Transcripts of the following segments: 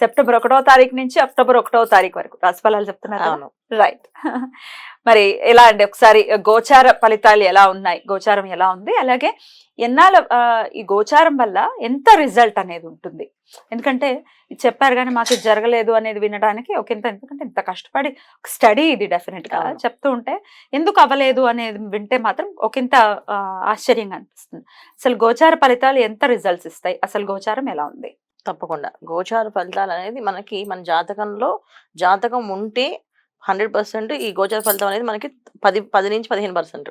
September ఒకటో తారీఖు నుంచి అక్టోబర్ ఒకటో తారీఖు వరకు. రాశిఫలాలు చెప్తున్నారు? రైట్ మరి ఎలా అండి? ఒకసారి గోచార ఫలితాలు ఎలా ఉన్నాయి? గోచారం ఎలా ఉంది? అలాగే ఎన్నాళ్ళ ఈ గోచారం వల్ల ఎంత రిజల్ట్ అనేది ఉంటుంది? ఎందుకంటే చెప్పారు కానీ మాకు ఇది జరగలేదు అనేది వినడానికి ఒక ఇంత ఎందుకంటే ఇంత కష్టపడి స్టడీ ఇది డెఫినెట్గా. చెప్తూ ఉంటే ఎందుకు అవ్వలేదు అనేది వింటే మాత్రం ఒకంత ఆ, ఆశ్చర్యంగా అనిపిస్తుంది. అసలు గోచార ఫలితాలు ఎంత రిజల్ట్స్ ఇస్తాయి? అసలు గోచారం ఎలా ఉంది? తప్పకుండా. గోచార ఫలితాలు అనేది మనకి మన జాతకంలో జాతకం ఉంటే హండ్రెడ్ పర్సెంట్ ఈ గోచార ఫలితం అనేది మనకి పది పది నుంచి పదిహేను పర్సెంట్.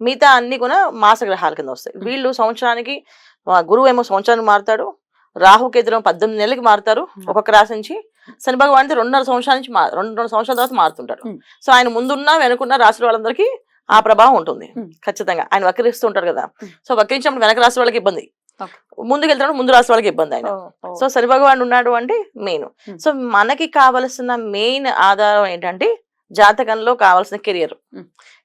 మిగతా అన్ని కూడా మాస గ్రహాల కింద వస్తాయి. వీళ్ళు సంవత్సరానికి గురువు ఏమో సంవత్సరానికి మారుతాడు రాహు కేతులు పద్దెనిమిది నెలలకి మారుతారు. ఒక్కొక్క రాశి నుంచి శని భగవాన్ రెండున్నర సంవత్సరాల నుంచి మారు రెండు రెండు సంవత్సరాల తర్వాత మారుతుంటారు మ్మ్. సో ఆయన ముందున్న వెనుకున్న రాశుల వాళ్ళందరికీ ఆ ప్రభావం ఉంటుంది. ఖచ్చితంగా ఆయన వక్రిస్తూ ఉంటారు కదా. సో వక్రించినప్పుడు వెనక రాశి వాళ్ళకి ఇబ్బంది. ముందుకు వెళ్తున్నప్పుడు ముందు రాశి వాళ్ళకి ఇబ్బంది ఆయన సో శని భగవాన్ ఉన్నాడు అంటే మెయిన్. సో మనకి కావలసిన మెయిన్ ఆధారం ఏంటంటే జాతకంలో కావాల్సిన కెరియర్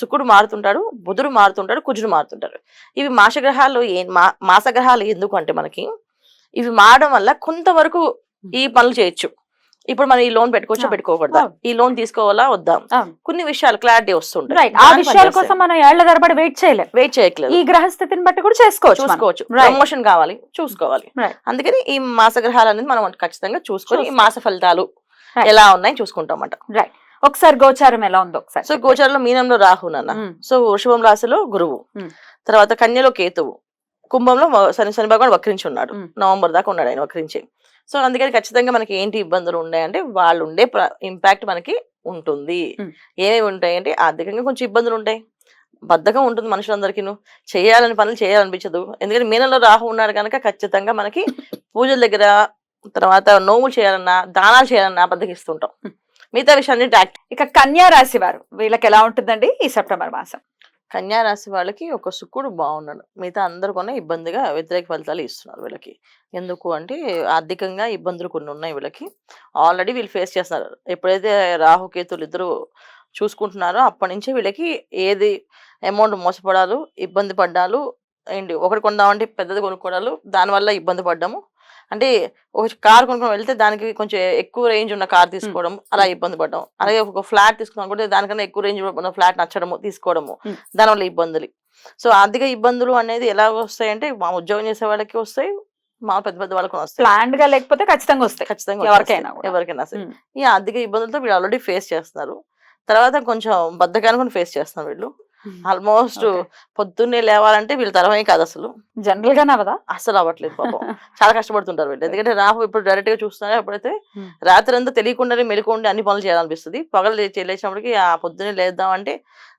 శుక్రుడు మారుతుంటాడు బుధుడు మారుతుంటాడు కుజుడు మారుతుంటాడు. ఇవి మాస గ్రహాలు ఏ మా మాస గ్రహాలు ఎందుకు అంటే మనకి ఇవి మారడం వల్ల కొంతవరకు ఈ పనులు చేయొచ్చు. ఇప్పుడు మనం ఈ లోన్ పెట్టుకోవచ్చా పెట్టుకోకూడదా. ఈ లోన్ తీసుకోవాలా వద్దా. కొన్ని విషయాలు క్లారిటీ వస్తుంటాయి. రైట్ ఆ విషయాల కోసం మనం ఏళ్ళ తరబడి వెయిట్ చేయలేం. వెయిట్ చేయట్లేదు. ఈ గ్రహస్థితిని బట్టి కూడా చేసుకోవచ్చు. చూసుకోవచ్చు. ప్రమోషన్ కావాలి చూసుకోవాలి. అందుకని ఈ మాస గ్రహాలు అనేది మనం ఖచ్చితంగా చూసుకొని ఈ మాస ఫలితాలు. ఎలా ఉన్నాయి చూసుకుంటాం అన్నమాట. ఒకసారి గోచారం ఎలా ఉందో ఒకసారి సో గోచారంలో మీనంలో రాహు నాన్న. సో వృషభం రాశిలో గురువు. తర్వాత కన్యలో కేతువు. కుంభంలో శని శని భగవాన్ వక్రించి ఉన్నాడు. నవంబర్ దాకా ఉన్నాడు ఆయన వక్రించి. సో అందుకని ఖచ్చితంగా మనకి ఏంటి ఇబ్బందులు ఉన్నాయంటే వాళ్ళు ఉండే ఇంపాక్ట్ మనకి ఉంటుంది. మ్మ్. ఏమేమి ఉంటాయంటే ఆర్థికంగా కొంచెం ఇబ్బందులు ఉంటాయి. బద్ధకం ఉంటుంది మనుషులందరికీ చేయాలని పనులు చేయాలనిపించదు. ఎందుకంటే మీనంలో రాహు ఉన్నాడు కనుక ఖచ్చితంగా మనకి పూజల దగ్గర తర్వాత నోములు చేయాలన్నా దానాలు చేయాలన్నా బద్దకిస్తుంటాం. మిగతా విషయాన్ని ట్యాక్ట్ ఇక కన్యా రాశి వారు వీళ్ళకి ఎలా ఉంటుందండి ఈ సెప్టెంబర్ మాసం? కన్యా రాశి వాళ్ళకి ఒక శుక్రుడు బాగున్నాడు. మిగతా అందరు కొన్న ఇబ్బందిగా వ్యతిరేక ఫలితాలు ఇస్తున్నారు వీళ్ళకి. ఎందుకు అంటే ఆర్థికంగా ఇబ్బందులు కొన్ని ఉన్నాయి వీళ్ళకి. ఆల్రెడీ వీళ్ళు ఫేస్ చేస్తున్నారు. ఎప్పుడైతే రాహుకేతులు ఇద్దరు చూసుకుంటున్నారో అప్పటి నుంచి వీళ్ళకి ఏది అమౌంట్ మోసపడాలు ఇబ్బంది పడ్డాలు ఏంటి ఒకటి కొందామంటే పెద్దది కొనుక్కోవడాలు దానివల్ల ఇబ్బంది పడ్డాము. అంటే ఒక కార్ కొనుక్కొని వెళ్తే దానికి కొంచెం ఎక్కువ రేంజ్ ఉన్న కార్ తీసుకోవడం అలా ఇబ్బంది పడ్డాం అలాగే ఒక ఫ్లాట్ తీసుకున్నాం అనుకుంటే దానికన్నా ఎక్కువ రేంజ్ ఉన్న ఫ్లాట్ నచ్చడము తీసుకోవడము. దానివల్ల ఇబ్బందులు సో ఆర్థిక ఇబ్బందులు అనేది ఎలా వస్తాయంటే మా ఉద్యోగం చేసే వాళ్ళకి వస్తాయి మా పెద్ద పెద్ద వాళ్ళకి వస్తాయి ప్లాన్డ్గా లేకపోతే ఖచ్చితంగా వస్తాయి ఖచ్చితంగా ఎవరికైనా. కూడా. ఎవరికైనా సరే. ఈ ఆర్థిక ఇబ్బందులతో వీళ్ళు ఆల్రెడీ ఫేస్ చేస్తున్నారు తర్వాత కొంచెం బద్దకాన్ని ఫేస్ చేస్తున్నారు వీళ్ళు ఆల్మోస్ట్. పొద్దున్నే లేవాలంటే వీళ్ళ తరమే కాదు అసలు. జనరల్ గానే అవదా? అసలు అవ్వట్లేదు పాపం. చాలా కష్టపడుతుంటారు వీళ్ళు. ఎందుకంటే రాహు ఇప్పుడు డైరెక్ట్గా చూస్తున్నారు అప్పుడైతే Hmm. రాత్రి అంతా తెలియకుండానే మెలకు ఉండి అన్ని పనులు చేయాలనిపిస్తుంది. పగలు లేచినప్పటికి ఆ పొద్దున్నే లేద్దాం అంటే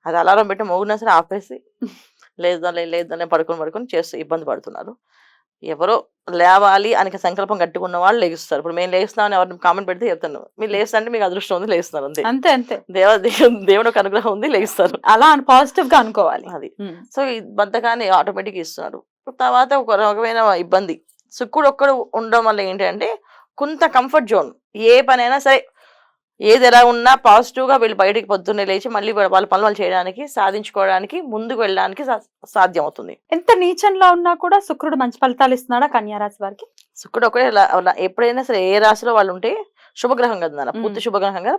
అది అలారం పెట్టి మోగినా సరే ఆపేసి లేద్దాం లే- లేద్దాం లే, పడుకొని పడుకొని చేస్తూ ఇబ్బంది పడుతున్నారు. ఎవరో లేవాలి అని సంకల్పం కట్టుకున్న వాళ్ళు లేగిస్తారు. ఇప్పుడు మేము లేస్తున్నామని ఎవరిని కామెంట్ పెడితే చెప్తాను మీరు లేస్తా అంటే మీకు అదృష్టం ఉంది లేస్తున్నారు అంతే. అంతే అంతే. దేవ దేవు- దేవుడు ఒక అనుగ్రహం ఉంది లేగిస్తారు అలా పాజిటివ్గా అనుకోవాలి. అది. సో ఈ బద్ధకాన్ని ఆటోమేటిక్ ఇస్తున్నారు. తర్వాత ఒక రకమైన ఇబ్బంది. శుక్రుడు ఒక్కడు ఉండడం వల్ల ఏంటంటే కొంత కంఫర్ట్ జోన్ ఏ పనైనా సరే ఏది ఎలా ఉన్నా పాజిటివ్గా వీళ్ళు బయటికి పొద్దున్నే లేచి మళ్ళీ వాళ్ళ పనులు చేయడానికి సాధించుకోవడానికి ముందుకు వెళ్ళడానికి సాధ్యం అవుతుంది ఎంత నీచంలో ఉన్నా కూడా శుక్రుడు మంచి ఫలితాలు ఇస్తున్నాడా కన్యా రాశి వారికి శుక్రుడు ఒకటే ఎప్పుడైనా సరే ఏ రాశిలో వాళ్ళు ఉంటే శుభగ్రహం కదా పూర్తి. శుభగ్రహంగా.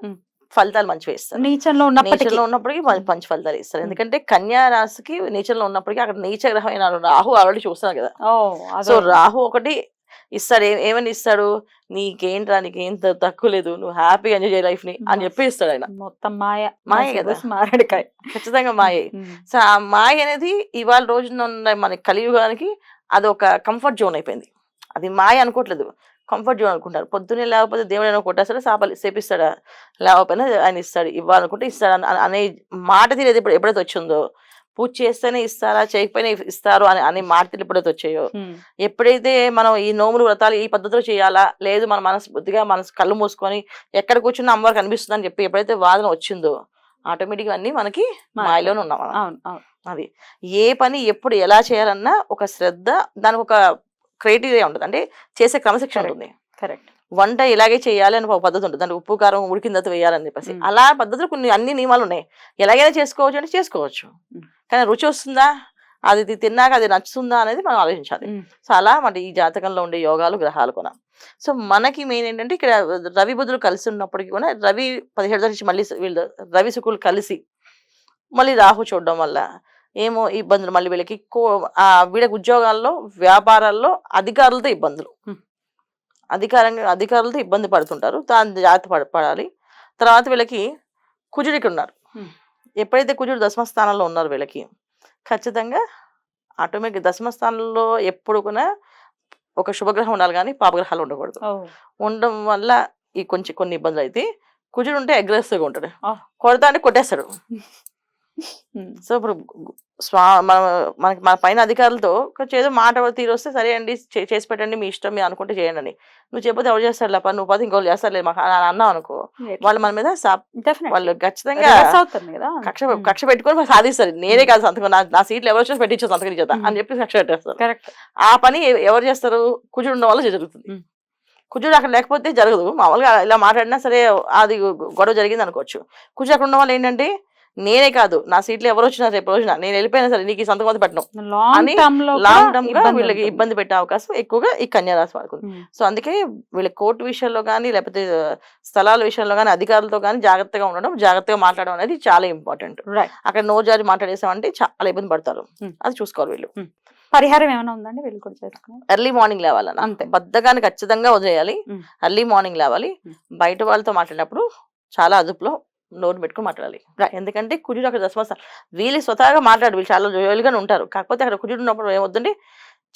ఫలితాలు మంచిగా ఇస్తారు నీచంలో ఉన్నప్పటికీ నేచర్లో ఉన్నప్పటికీ మంచి ఫలితాలు ఇస్తారు. ఎందుకంటే కన్యా రాశికి నేచర్లో ఉన్నప్పటికీ అక్కడ నీచ గ్రహమైన రాహు ఆల్రెడీ చూస్తున్నారు కదా సో. రాహు ఒకటి ఇస్తాడు. ఏ- ఏమని ఇస్తాడు? నీకేంట్రా నీకేం త- తక్కువ లేదు. నువ్వు హ్యాపీగా ఎంజాయ్ చేయ లైఫ్ని అని చెప్పి ఇస్తాడు ఆయన. మొత్తం మాయ. మాయే కదా. మారడికాయ. ఖచ్చితంగా మాయే. సో ఆ మాయ అనేది ఇవాళ రోజున ఉన్న మన కలియుగానికి అది ఒక కంఫర్ట్ జోన్ అయిపోయింది. అది మాయ అనుకోవట్లేదు కంఫర్ట్ జోన్ అనుకుంటారు. పొద్దున్నే లేకపోతే దేవుడు ఏమైనా కొట్టేస్తాడు? సాపలు సేపిస్తాడా? లేకపోయినా ఆయన ఇస్తాడు. ఇవ్వాలనుకుంటే ఇస్తాడు అన- అనే మాట తీరేది ఇప్పుడు ఎప్పుడైతే వచ్చిందో పూజ చేస్తేనే ఇస్తారా చేయకపోయినా ఇస్తారు అని అనే మాట తీరు ఎప్పుడైతే వచ్చాయో. ఎప్పుడైతే మనం ఈ నోములు వ్రతాలు ఈ పద్ధతిలో చేయాలా లేదు మన మనసు బుద్ధిగా మనసు కళ్ళు మూసుకొని ఎక్కడ కూర్చున్న అమ్మవారికి కనిపిస్తుంది అని చెప్పి ఎప్పుడైతే వాదన వచ్చిందో ఆటోమేటిక్గా అన్ని మనకి మాయలోనే ఉన్నాం అది ఏ పని ఎప్పుడు ఎలా చేయాలన్నా ఒక శ్రద్ధ దానికి ఒక క్రైటీరియా ఉంటుంది. అంటే చేసే క్రమశిక్షణ. ఉంటుంది. కరెక్ట్. వంట ఇలాగే చేయాలి అని ఒక పద్ధతి ఉంటుంది. దానికి ఉప్పు కారం ఉడికిన వేయాలని చెప్పేసి. అలా పద్ధతులు కొన్ని అన్ని నియమాలు ఉన్నాయి. ఎలాగైనా చేసుకోవచ్చు అంటే చేసుకోవచ్చు. కానీ రుచి వస్తుందా? అది తిన్నాక అది నచ్చుతుందా అనేది మనం ఆలోచించాలి. సో అలా మరి ఈ జాతకంలో ఉండే యోగాలు గ్రహాలు కూడా. సో మనకి మెయిన్ ఏంటంటే ఇక్కడ రవి బుధులు కలిసి ఉన్నప్పటికీ కూడా రవి పదిహేడు నుంచి మళ్ళీ వీళ్ళు రవి శుకులు కలిసి మళ్ళీ రాహు చూడడం వల్ల ఏమో ఇబ్బందులు. మళ్ళీ వీళ్ళకి వీళ్ళకి ఉద్యోగాల్లో వ్యాపారాల్లో అధికారులతో ఇబ్బందులు. అధికారంగా అధికారులతో ఇబ్బంది పడుతుంటారు దాని జాగ్రత్త పడ పడాలి తర్వాత వీళ్ళకి కుజుడు ఇక్కడ ఉన్నారు. ఎప్పుడైతే కుజుడు దశమ స్థానంలో ఉన్నారు వీళ్ళకి ఖచ్చితంగా ఆటోమేటిక్ దశమ స్థానంలో ఎప్పుడు కూడా ఒక శుభగ్రహం ఉండాలి కానీ పాపగ్రహాలు ఉండకూడదు ఉండడం వల్ల ఈ కొంచెం కొన్ని ఇబ్బందులు అయితే కుజుడు ఉంటే అగ్రెసివ్గా ఉంటాడు. కొడతా అంటే కొట్టేస్తాడు. సో ఇప్పుడు స్వా మన మనకి మన పైన అధికారులతో ఏదో మాట తీరు వస్తే సరే అండి చేసి పెట్టండి మీ ఇష్టం మీరు అనుకుంటే చేయండి అని. నువ్వు చెప్పితే ఎవరు చేస్తారు లేప? నువ్వు పోతే ఇంకోళ్ళు చేస్తారు లేదు మాకు అని అన్నావు అనుకో వాళ్ళు మన మీద. వాళ్ళు ఖచ్చితంగా కక్ష కక్ష పెట్టుకొని సాధిస్తారు. నేనే కాదు సంతకం నా సీట్లు ఎవరు వచ్చి పెట్టించే సంతకం చేద్దా. అని చెప్పి కక్ష పెట్టేస్తారు. కరెక్ట్ ఆ పని ఎవరు చేస్తారు? కుజుడు ఉన్న వల్ల జరుగుతుంది. కుజుడు అక్కడ లేకపోతే జరగదు. మామూలుగా ఇలా మాట్లాడినా సరే అది గొడవ జరిగింది అనుకోవచ్చు. కుజుడు అక్కడ ఉన్న వాళ్ళు ఏంటంటే నేనే కాదు. నా సీట్లు ఎవరు వచ్చినా రేపు రోజున నేను వెళ్ళిపోయినా సరే నీకు ఈ సంతకం అయితే పెట్టను. లాంగ్ అని టర్మ్లో లాంగ్ టర్మ్గా వీళ్ళకి ఇబ్బంది పెట్టే అవకాశం ఎక్కువగా ఈ కన్యా రాశి వాళ్ళకు ఉంది. ఉమ్. సో అందుకే వీళ్ళ కోర్టు విషయంలో కానీ లేకపోతే స్థలాల విషయంలో కానీ అధికారులతో కానీ జాగ్రత్తగా ఉండడం జాగ్రత్తగా మాట్లాడడం అనేది చాలా ఇంపార్టెంట్. రైట్ అక్కడ నో జారి మాట్లాడేసామంటే చాలా ఇబ్బంది పడతారు. Hmm. అది చూసుకోవాలి వీళ్ళు. పరిహారం ఏమైనా ఉందండి? వీళ్ళు కూడా ఎర్లీ మార్నింగ్ లేవాలన్న. అంతే. బద్దగాన్ని ఖచ్చితంగా వదిలేయాలి. Hmm. ఎర్లీ మార్నింగ్ లేవాలి. Hmm. బయట వాళ్ళతో మాట్లాడినప్పుడు చాలా అదుపులో నోరు పెట్టుకుని మాట్లాడాలి. ఎందుకంటే కుజుడు అక్కడ దశమస్థానం వీళ్ళు స్వతహాగా మాట్లాడు వీళ్ళు చాలా జోయలుగానే ఉంటారు. కాకపోతే అక్కడ కుజుడు ఉన్నప్పుడు ఏమవుతుందంటే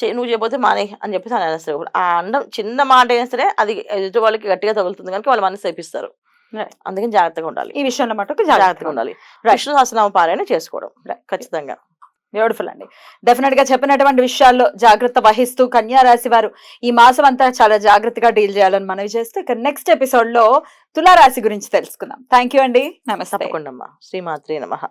"చే- నువ్వు చేయకపోతే మానే అని చెప్పేసి అని అనేస్తారు. ఆ అండం చిన్న మాట అయినా సరే అది ఎదుటి వాళ్ళకి గట్టిగా తగులుతుంది కనుక వాళ్ళు మనసు Right. అందుకని జాగ్రత్తగా ఉండాలి. ఈ విషయంలో మటుకు జాగ్రత్తగా ఉండాలి. విష్ణు సహస్రనామ పారాయణ చేసుకోవడం. ఖచ్చితంగా. బ్యూటిఫుల్ అండి. డెఫినెట్గా చెప్పినటువంటి విషయాల్లో జాగ్రత్త వహిస్తూ కన్యా రాశి వారు ఈ మాసం అంతా చాలా జాగ్రత్తగా డీల్ చేయాలని మనవి చేస్తూ ఇక నెక్స్ట్ ఎపిసోడ్లో తులారాశి గురించి తెలుసుకుందాం. థ్యాంక్ యూ అండి. నమస్తే. శ్రీమాత్రి నమ.